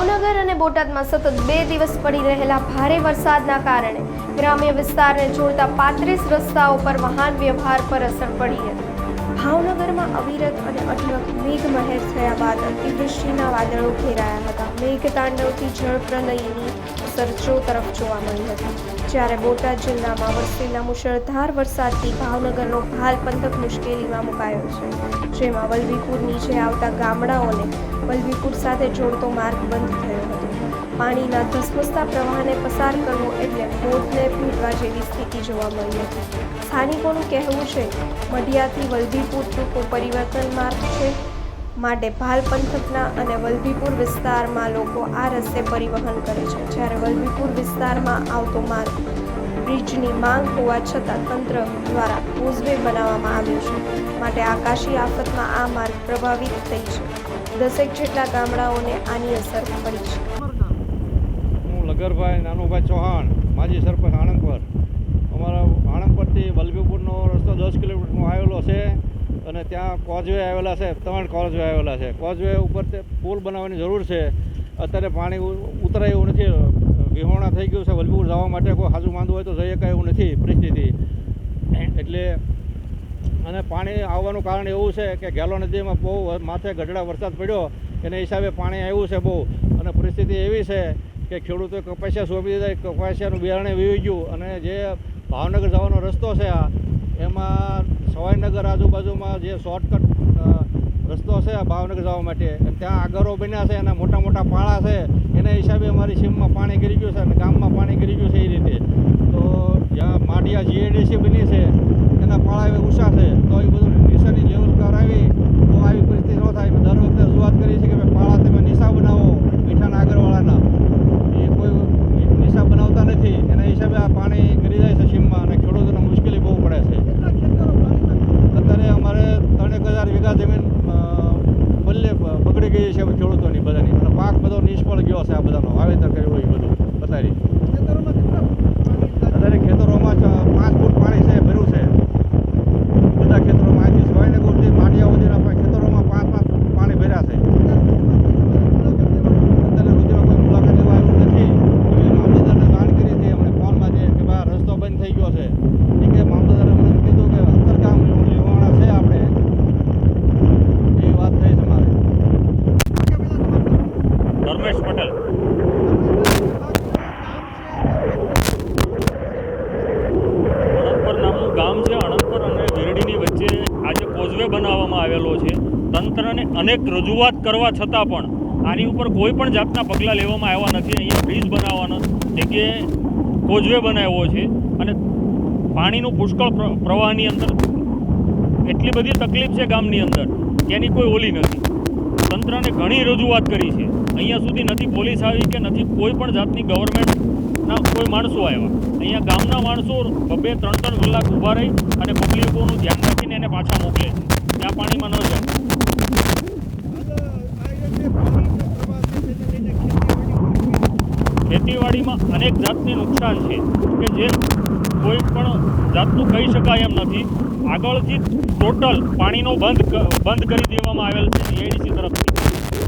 ભાવનગર અને બોટાદમાં સતત બે દિવસ પડી રહેલા ભારે વરસાદના કારણે ગ્રામ્ય વિસ્તારને જોડતા પાંત્રીસ રસ્તાઓ પર વાહન વ્યવહાર પર અસર પડી હતી. ભાવનગરમાં અવિરત અને અઢળક મેઘમહેર થયા બાદ અતિવૃષ્ટિના વાદળો ઘેરાયા હતા. મેઘતાંડવથી જળપ્રલયની અસર ચો તરફ જોવા મળી હતી. જ્યારે બોટાદ જિલ્લામાં વરસેલા મુશળધાર વરસાદથી ભાવનગરનો ભાલ પંથક મુશ્કેલીમાં મુકાયો છે. જેમાં વલભીપુર નીચે આવતા ગામડાઓને વલભીપુર સાથે જોડતો માર્ગ બંધ થયો હતો. પાણીના ધસમસતા પ્રવાહને પસાર કરવો એટલે બોટને ભેટવા જેવી સ્થિતિ જોવા મળી હતી. સ્થાનિકોનું કહેવું છે, મઢિયાથી વલભીપુર ટૂંકો પરિવર્તન માર્ગ છે. માટે ભાલ પંથકના અને વલભીપુર વિસ્તારમાં લોકો આ રસ્તે પરિવહન કરે છે. જ્યારે વલભીપુર વિસ્તારમાં આવતો માર્ગ બ્રિજની માંગ હોવા છતાં તંત્ર દ્વારા કોઝવે બનાવવામાં આવ્યો છે. માટે આકાશી આફતમાં આ માર્ગ પ્રભાવિત થઈ છે. દસેક જેટલા ગામડાઓને આની અસર પડી છે. હું લગરભાઈ નાનુભાઈ ચૌહાણ, માજી સરપંચ આણંદપર. અમારા આણંદપરથી વલભીપુરનો રસ્તો દસ કિલોમીટરનો આવેલો છે. અને ત્યાં કોઝવે આવેલા છે, ત્રણ કોઝવે આવેલા છે. કોઝવે ઉપર તે પુલ બનાવવાની જરૂર છે. અત્યારે પાણી ઉતરાય એવું નથી. વિહોણા થઈ ગયું છે, વલભીપુર જવા માટે કોઈ હાજુ માંદું હોય તો જઈ શકાય એવું નથી પરિસ્થિતિ. એટલે, અને પાણી આવવાનું કારણ એવું છે કે ગેલો નદીમાં બહુ માથે ગઢડા વરસાદ પડ્યો. એના હિસાબે પાણી આવ્યું છે બહુ. અને પરિસ્થિતિ એવી છે કે ખેડૂતોએ કપાસિયા સોંપી દીધા કપાસિયાનું બિયારણે વીવી ગયું. અને જે ભાવનગર જવાનો રસ્તો છે સવાઈનગર આજુબાજુમાં જે શોર્ટકટ રસ્તો છે ભાવનગર જવા માટે ત્યાં આગરો બન્યા છે એના મોટા મોટા પાળા છે, એના હિસાબે અમારી સીમમાં પાણી ગરી ગયું છે અને ગામમાં પાણી ગરી ગયું છે એ રીતે. તો જ્યાં માઢિયા જીએડીસી બની છે એના પાળા એવા ઊંચા છે તો એ બધું નિશાની લેવલ કરાવી તો આવી પરિસ્થિતિ ન થાય અમે દર વખતે રજૂઆત કરી છે કે ભાઈ પાળા તમે નિશા બનાવો મીઠાના આગળવાળાના એ કોઈ નિશા બનાવતા નથી એના હિસાબે આ પાણી ગરી જાય છે સીમમાં અને ખેડૂતોને મુશ્કેલી બહુ પડે છે અત્યારે અમારે ત્રણેક હજાર વીઘા જમીન અ, બદલે બગડી ગઈ છે બધાની. અને પાક બધો નિષ્ફળ ગયો છે આ બધાનો. વાવેતર કર્યું હોય એ બધું. બતાવી અત્યારે ખેતરોમાં ચ- પાંચ ફૂટ પાણી છે ભર્યું છે બધા ખેતરોમાં અહીંથી સવાઈનગરથી માઢિયા સુધીના પણ ખેતરોમાં પાંચ પાંચ ફૂટ પાણી ભર્યા છે અત્યારે સુધીમાં કોઈ મુલાકાત લેવા આવ્યું નથી અમે મામલતદારને જાણ કરી હતી અમને ફોનમાં જે કે ભાઈ આ રસ્તો બંધ થઈ ગયો છે એ કે મામલતદારે મને કીધું કે અંતરગામ લીવાણા છે આપણે એ વાત થઈ છે મારે ધર્મેશ પટેલ. અણંદપર નામનું ગામ છે. અણંદપર અને વીરડીની વચ્ચે આજે કોઝવે બનાવવામાં આવેલો છે. તંત્રને અનેક રજૂઆત કરવા છતાં પણ આની ઉપર કોઈ પણ જાતના પગલાં લેવામાં આવ્યા નથી. અહીંયા બ્રિજ બનાવવાનો જગ્યાએ કોઝવે બનાવ્યો છે. અને પાણીનું પુષ્કળ પ્ર- પ્રવાહની અંદર એટલી બધી તકલીફ છે ગામની અંદર કે એની કોઈ ઓલી નથી. તંત્રને ઘણી રજૂઆત કરી છે. અહીંયા સુધી નથી પોલીસ આવી કે નથી કોઈ પણ જાતની ગવર્મેન્ટના કોઈ માણસો આવ્યા. અહીંયા ગામના માણસો બબે ત્રણ ત્રણ કલાક ઊભા રહી અને પબ્લિકોનું ધ્યાન રાખીને એને પાછા મોકલે છે. ત્યાં પાણીમાં ન જાય. ખેતીવાડીમાં અનેક જાતની નુકસાન છે કે જે કોઈ પણ જાતનું કહી શકાય એમ નથી. આગળથી ટોટલ પાણીનો બંધ બંધ કરી દેવામાં આવેલ છે જીઆઈડીસી